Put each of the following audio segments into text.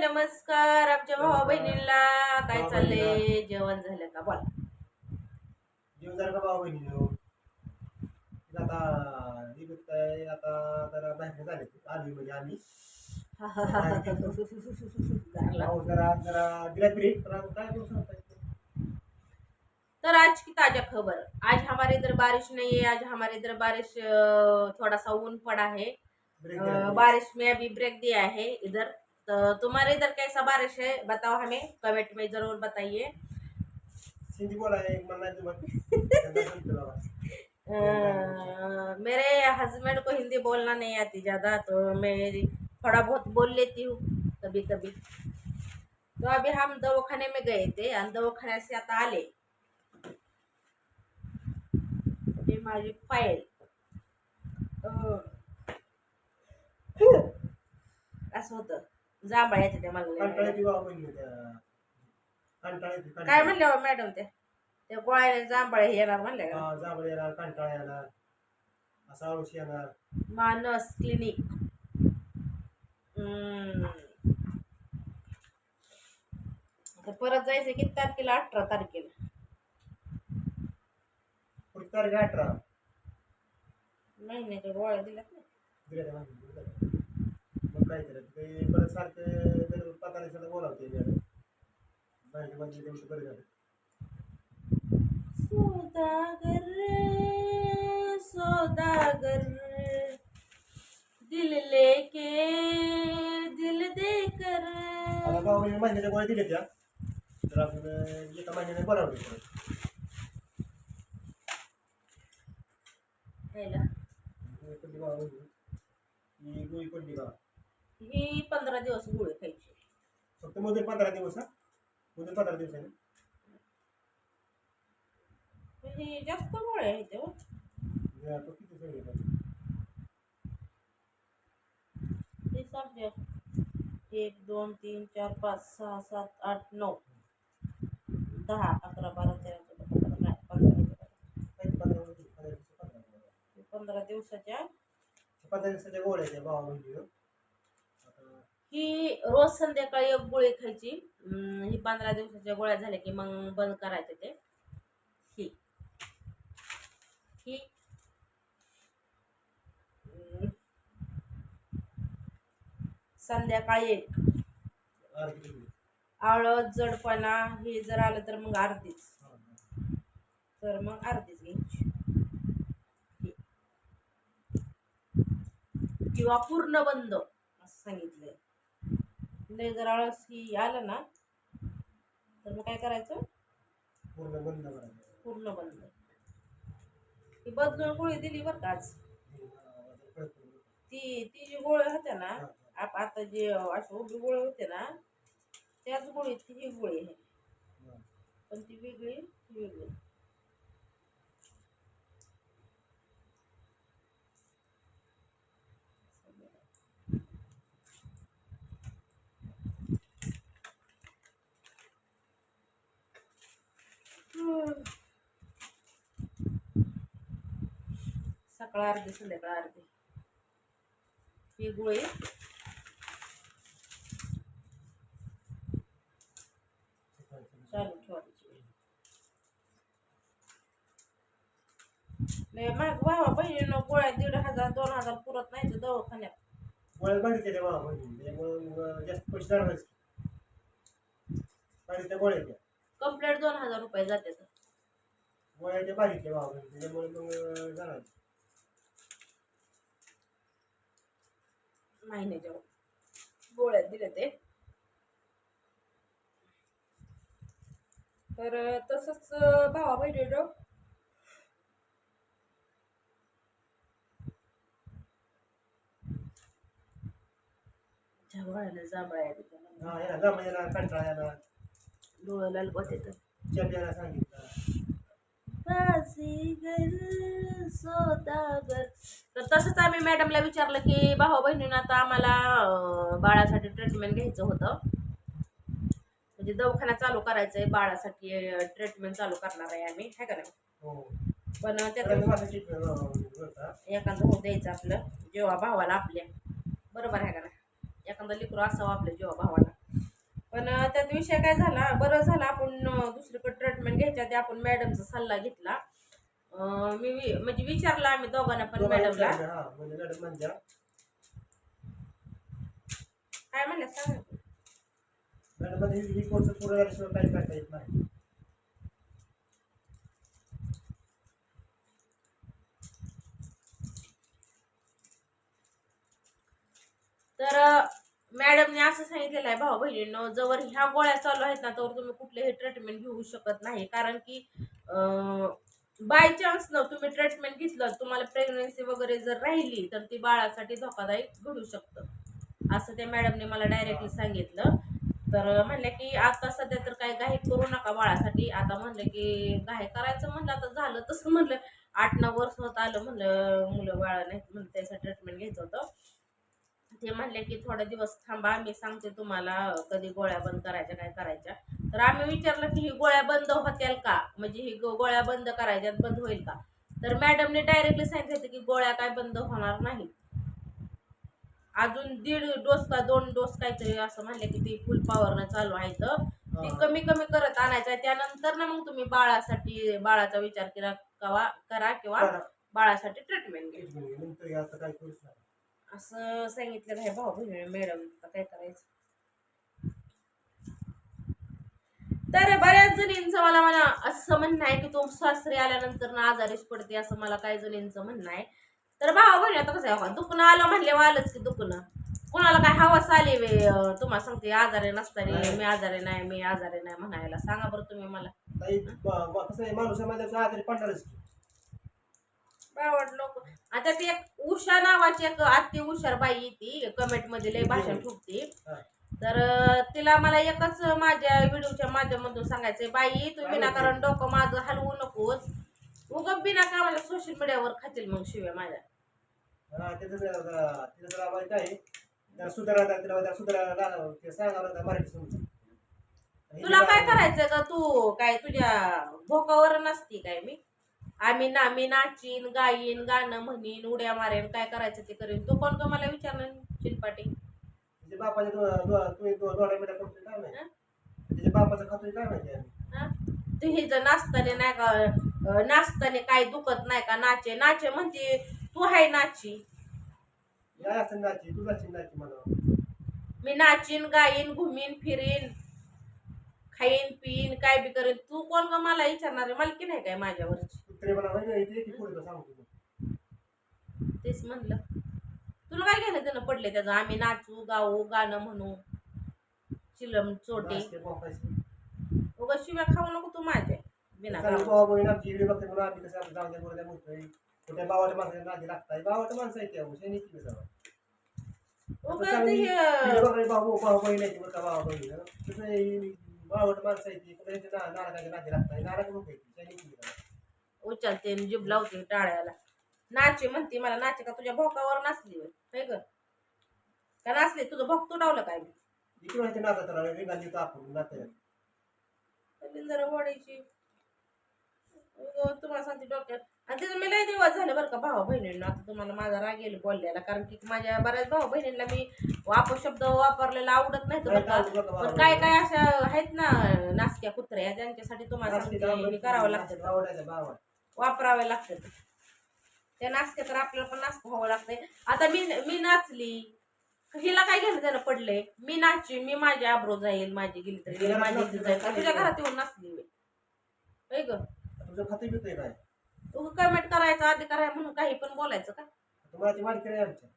नमस्कार आमच्या भावा बहिणीला काय चाललंय? जेवण झालं का? बोला. जेवण झालं का भाऊ बहिणी आता निघत काय आता जरा बाहेर झाले आली म्हणजे आम्ही. भाऊ जरा जरा दिला ब्रेक पण आता काय करू सांगता येत नाही. तर आज की ताजा खबर? आज हमारे इधर बारिश नहीं है. आज हमारे इधर बारिश थोड़ा सा ऊन पड़ा है. बारिश में अभी ब्रेक दिया है इधर. तो तुम्हारे इधर कैसा बारिश है? बताओ हमें कमेंट में ज़रूर बताइए। मेरे हस्बैंड को हिंदी बोलना नहीं आती ज़्यादा तो मैं थोड़ा बहुत बोल लेती हूँ कभी कभी तो अभी हम दवाखाने में गए थे आणि दवाखान्या से आता आले। माझी फाईल असं होतं जांभळा येते त्या मला कंटाळ्याची त्या कंटाळ्याची काय कंटाळा म्हणले हो मॅडम ते? त्या गोळ्याने जांभळा हे येणार म्हणले का? हा, जांभळं येणार कंटाळा येणार. असा आळशी येणार. मानस क्लिनिक. हम्म. आता परत जायचं किती तारखेला? अठरा तारखेला. पुढची तारीख आहे अठरा. महिन्याच्या गोळ्या दिल्यात ना. दिल्या त्या. ते परत सारखं जर पताने बोलावते मॅडम बाहेर म्हणजे तेवढं बरं झालं. सौदागर सौदागर दिल लेके दिल देकर भाऊ बहिणी महिन्याच्या गोळ्या दिल्या त्या. तर आपण एका महिन्याने बोलावले परत. ह्याला. गोळी ही गोळी बा ही पंधरा दिवस गोळी खायची. फक्त मोदर पंधरा दिवस हा? मोदर पंधरा दिवसाने ही जास्त गोळ्या आहेत हो. हे आता किती ते एक दोन तीन चार पाच सहा सात आठ नऊ. दहा अकरा बारा तेरा चौदा पंधरा नाही पंधरा नाही तेरा. काही पंधरा दिवस पंधरा दिवस पंधरा दिवस. पंधरा दिवसाच्या पंधरा दिवसाच्या गोळ्या भावा ही रोज संध्याकाळी एक गोळी खायची. ही पंधरा दिवसाच्या गोळ्या झाल्या की मग बंद करायचे ते. ही. ही. संध्याकाळी एक. आळद जडपणा हे जर आलं तर मग अर्धीच. तर मग अर्धीच घ्यायची. किंवा पूर्ण बंद. असं सांगितलंय. लय जर आळस ही आलं ना तर मग काय करायचं? पूर्ण बंद करायचं. पूर्ण बंद. ही बदलून गोळी दिली बरं का आज. ती ती जी गोळी होत्या ना आप आता जे अशी उभी गोळी होते ना त्याच गोळी ती ही गोळी आहे पण ती वेगळी ती वेगळी. सकाळ अर्धी संध्याकाळ अर्धी. ही गोळी. चालू ठेवायची. महाग भावा बहिणीनं गोळ्या दीड हजार दोन हजार पुरत नाही तर दवाखान्यात. गोळ्या बारीक त्या भावा बहिणी त्यामुळे मग जास्त पैसे धरणारच बारीक त्या गोळ्या त्या कंप्लेट दोन हजार रुपये जाते गोळ्या त्या बारीक त्या भावा त्यामुळे मग जाणार महिन्याच्या गोळ्या दिल्या ते. तर तसंच भावा बहिणीनं. झगडायला जांभळायला त्याला हा कंटाळा येणार डोळं लाल होते तर चल यायला सांगितलं. सौदागर तर तसंच आम्ही मॅडमला विचारलं की भाऊ बहिणीनं आता आम्हाला बाळासाठी ट्रीटमेंट घ्यायचं होतं. म्हणजे दवाखाना चालू करायचं आहे बाळासाठी ट्रीटमेंट चालू करणार आहे आम्ही है का नाही? हो. पण त्यात होता एखादं होऊ द्यायचं आपलं जेव्हा भावाला आपल्या. बरोबर आहे का नाही? एखादं लिकरू असावं आपल्या जेव्हा भावाला. पण त्यात विषय काय झाला बरं झालं आपण दुसरीकडे ट्रीटमेंट घ्यायच्या आधी आपण मॅडमचा सल्ला घेतला. मी म्हणजे विचारलं आम्ही दोघांना पण मॅडमला म्हणजे काय म्हणलं सांगा. की. मॅडम ही कोर्स पूर्ण झाल्याशिवाय काही करता येत नाही. तर डॉक्टरने असं सांगितलेलं आहे भाऊ बहिणींनो जवळ ह्या गोळ्या चालू आहेत ना तर तुम्ही कुठलेही ट्रीटमेंट घेऊ शकत नाही. कारण की बाय चान्स न तुम्ही ट्रीटमेंट घेतलं तुम्हाला प्रेग्नन्सी वगैरे जर राहिली तर ती बाळासाठी धोकादायक घडू शकतं. असं त्या मॅडमने मला डायरेक्टली सांगितलं. तर म्हणलं की आता सध्या तर काही घाई करू नका बाळासाठी. आता म्हणलं की घाई करायचं म्हणलं आता झालं तसं म्हणलं. आठ नऊ वर्ष होत आलं म्हणलं मुलं बाळा नाही म्हणलं त्याचं ट्रीटमेंट घ्यायचं होतं. ते म्हणले की थोडे दिवस थांबा मी सांगते तुम्हाला कधी गोळ्या बंद करायच्या काय करायच्या. तर आम्ही विचारलं की ही गोळ्या बंद होतील का? म्हणजे ही गोळ्या बंद करायच्यात बंद होईल का? तर मॅडमने डायरेक्टली सांगितलं होतं की गोळ्या काय बंद होणार नाही. अजून दीड डोस का दोन डोस काहीतरी असं म्हणले की ती फुल पॉवरनं चालू आहे तर ती. कमी कमी करत आणायचं त्यानंतर ना मग तुम्ही बाळासाठी बाळाचा विचार करा कवा करा किंवा. बाळासाठी ट्रीटमेंट घ्या. असं काही करूच नाही असं सांगितलं आहे भाऊ बहिणी मॅडम काय करायचं? तर बऱ्याच जणींचं मला मला असं म्हणणं आहे की तो सासरी आल्यानंतर ना आजारीच पडते असं मला काही जणींचं म्हणणं आहे. तर भाऊ बहिणी आता कसं आहे दुखणं आलं म्हणले आलंच की दुखणं. कुणाला काय हवास आली वे तुम्हाला सांगते आजारी नसताना मी आजारी नाही मी आजारी नाही म्हणायला. सांगा बरं तुम्ही मला. माणूस आजारी पडणारच लोक आता ती एक उषा नावाची एक अति हुशार बाई येते कमेंटमध्ये लय भाषण ठोकते. तर तिला मला एकच माझ्या व्हिडिओच्या माध्यमातून सांगायचंय बाई तू विनाकारण डोकं माझं हलवू नकोस. उग बिना कामाला सोशल मीडियावर खातील मग शिव्या माझ्या. तिला काय हिला- करायचं का तू? काय तुझ्या भोकावर नसती काय मी? आम्ही ना मी नाचीन गाईन गाणं म्हणीन उड्या मारेन काय करायचं ते करीन. तू कोण का मला विचारणार चिनपाटी तिच्या तुम्ही दो- दोडा मिठा करतोय काय माहिती हा? तिच्या बापाचं खातोय काय माहिती आम्ही हा? तू हे जर नाचताने नाही का नाचताने काय दुखत नाही का? नाचे नाचे म्हणते तू हाय नाची. या असं नाची तू नाची नाची मला. मी नाचीन गाईन घुमीन फिरीन खाईन पिईन काय बी करीन. तू कोण का मला विचारणार मालकी नाही काय माझ्यावरची? माहिती की पुढे. तेच म्हणलं. तुला काय घेणं त्यानं पडले त्याचं? आम्ही नाचू गाऊ गाणं म्हणू. चिलम चोटे. उगा शिव्या खाऊ नको तू माझ्या बिना बहीण आमची इकडे बघते म्हणून आम्ही कसं द्या कुठे माणसाच्या नादी लागताय? बावाच्या माणसं उगा ते हे- बघा आहे बरं का कसं आहे, माणसं आहे कुठे नादी लागताय? लोक आहे. उचलते आणि जीभ लावते टाळ्याला. नाचे म्हणते मला नाचे का तुझ्या भोकावर नाचली होय? काय ग? का नाचले? तुझं भोक तुडावलं काय? मी इकडून. जरा वडायची. तुम्हाला सांगते डोक्यात. आणि तिथं मी लय दिवस झाले बरं का भाऊ बहिणींना आता तुम्हाला माझा राग येईल बोलल्याला कारण की माझ्या बऱ्याच भाऊ बहिणींना मी अपशब्द वापरलेला आवडत नाही बरं का. नाही, बघा, पण काय काय अशा आहेत ना नासक्या कुत्र्या त्यांच्यासाठी तुम्हाला सांगते हे करावं लागतं. बावड्याच्या बावा. वापरावे लागतात. त्या नाचत्या तर आपल्याला पण नाचतं व्हावं लागतंय. आता मी मी नाचली. हिला काय घेणं त्यानं पडलंय? मी नाचची मी माझी आब्रो जाईल माझी गेली तरी. माझी इज्जत जाईल. का तुझ्या घरात येऊन नाचली मी. ग? तुझं खाते काय? तू कमेंट करायचा अधिकार आहे म्हणून काही पण बोलायचं का? तुम्हाला ती मालिका आहे आमच्या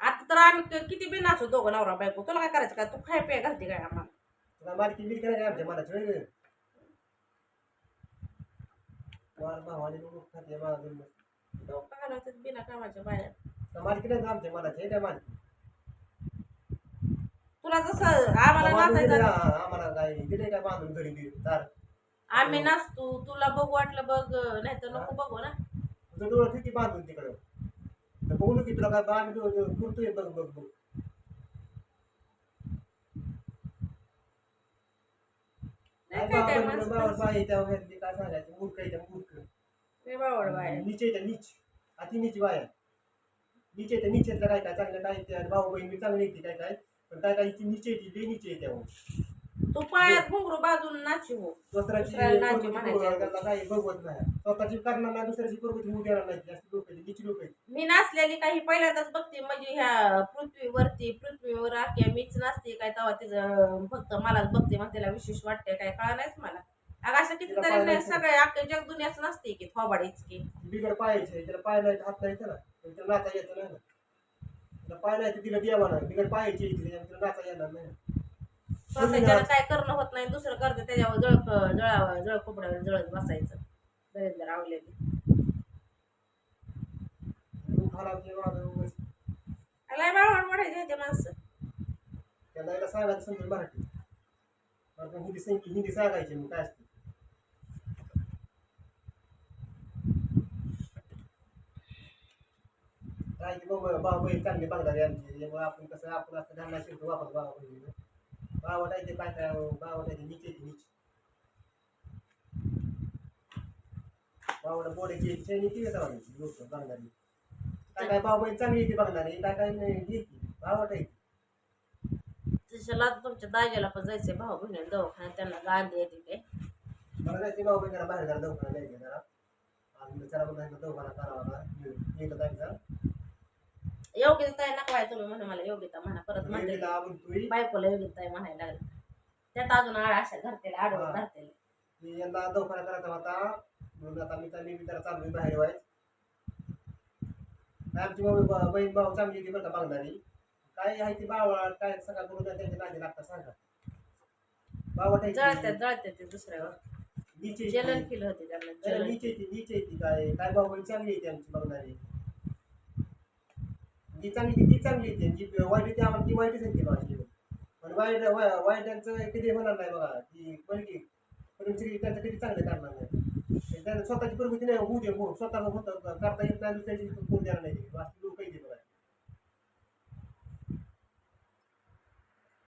आता तर आम्ही क- किती बी नाचू दोघं नवरा बायको. तुला काय करायचं काय? तू खाय पे घालते काय आम्हाला? तुला आमच्या होय ग? वार भावाने लोक खाते माझं डोकं घालवतात बिना कामाच्या बाहेर. आमच्या काय मालिकी. तुला जसं आम्हाला बांधून दिले, नाचायचं हा, आम्हाला काय दिले काय बांधून घरी दिली दार. आम्ही नाचतो तुला बघू वाटलं बघ नाही तर नको बघू ना. तुझं डोळं किती बांधून तिकडं. तर बघू की तुला काय डोळं करतोय बघ बघ बघ. नाही काय बाबा बाई त्या काय सांगायचं? मूर्ख आहे त्या मूर्ख. लय बावळ बाय नीच त्या नीच. अति नीच बाया नीच आहे त्या नीचेतल्या काय काय चांगल्या काय त्या भाऊ बहीण बी चांगली येते काय काय. पण काय काय नीचे येते लई नीचे येते अहो. तू पायात घुंगरू बाजून नाची हो. दुसऱ्याची दुसऱ्याला नाची म्हणायची. काही बघवत नाही. स्वतःची करणार नाही दुसऱ्याची प्रगती होऊ देणार नाही जास्त लोक आहेत नीची लोक आहेत मी नाचलेली काही पहिल्यांदाच बघते म्हणजे ह्या पृथ्वीवरती पृथ्वीवर आख्या मीच नाचते काय तेव्हा तिचं फक्त मलाच बघते मग तिला विशेष वाटते काय कळा नाहीच मला. अगं असं कितीतरी पाहायला नाही सगळे जग दुनियाच नसते की थोबाडीच की. बिगड पायाचे त्याला पाय नाही हात नाही त्याला त्याला नाचा येत नाही ना. त्याला पाय नाही तर तिला द्यावा नाही बिगड पायाची त्याला नाचा येणार नाही स्वतःच्याला काय करणं होत नाही दुसरं करते त्याच्यावर जळ जळावं जळ कुपड्यावर जळत बसायचं. दरिद्र आवलेली तू खराब उगाच. लय बाळवण वाढायचे ते माणसं. त्याला याला सांगायचं समजून मराठी हिंदी हिंदी सांगायची मग काय असते काय की बाबा चांगले बघणारे आमचे. त्यामुळे आपण कसं आपण असं घालणार शिकतो वापर भावट आहे ते काय भावट आहे ते नीचे ते नीचे. बोडायची चैनी ती येतात लोक बघणारी काय काय बहीण चांगली येते बघणारी काय काय नाही येते भावट आहे तशाला तुमच्या दाजेला पण जायचंय भाऊ बहिणी दवाखान्यात त्यांना गांधी येते ते मला जायचे भाऊ बहिणीला बाहेर जरा दवाखाना जायचं जरा. चला पण जायचं दवाखाना करावा ना येतं योग्यता आहे नका तुम्ही म्हणा मला योग्यता म्हणा परत म्हणते बायकोला योग्यता आहे म्हणायला लागलं. त्यात अजून आळ अशा घरतेला आडवं हा. दवाखाना करायचा होता म्हणून आता मी मी चाललोय बाहेर व्हायच आमची बहीण भाऊ चांगली होती बरं का काय आहे ती बावळा काय सगळं करून त्यांच्या नादी लागतात सांगा. जळत्यात जळत्यात ते दुसऱ्यावर. नीचे जलन फील होते त्यांना जलन नीचे नीचे काय काय भाऊ बहीण चांगली येते आमची बघणारी जी चांगली ती चांगली येते जी वाईट येते आम्हाला ती वाईटच येते माझी पण वाईट वाईट वाईटांचं कधी होणार नाही बघा. ती पण की परमश्री त्यांचं कधी चांगलं करणार नाही. त्यांना स्वतःची प्रगती नाही. होऊ दे हो स्वतःला होतं करता येत नाही दुसऱ्याची करून देणार नाही.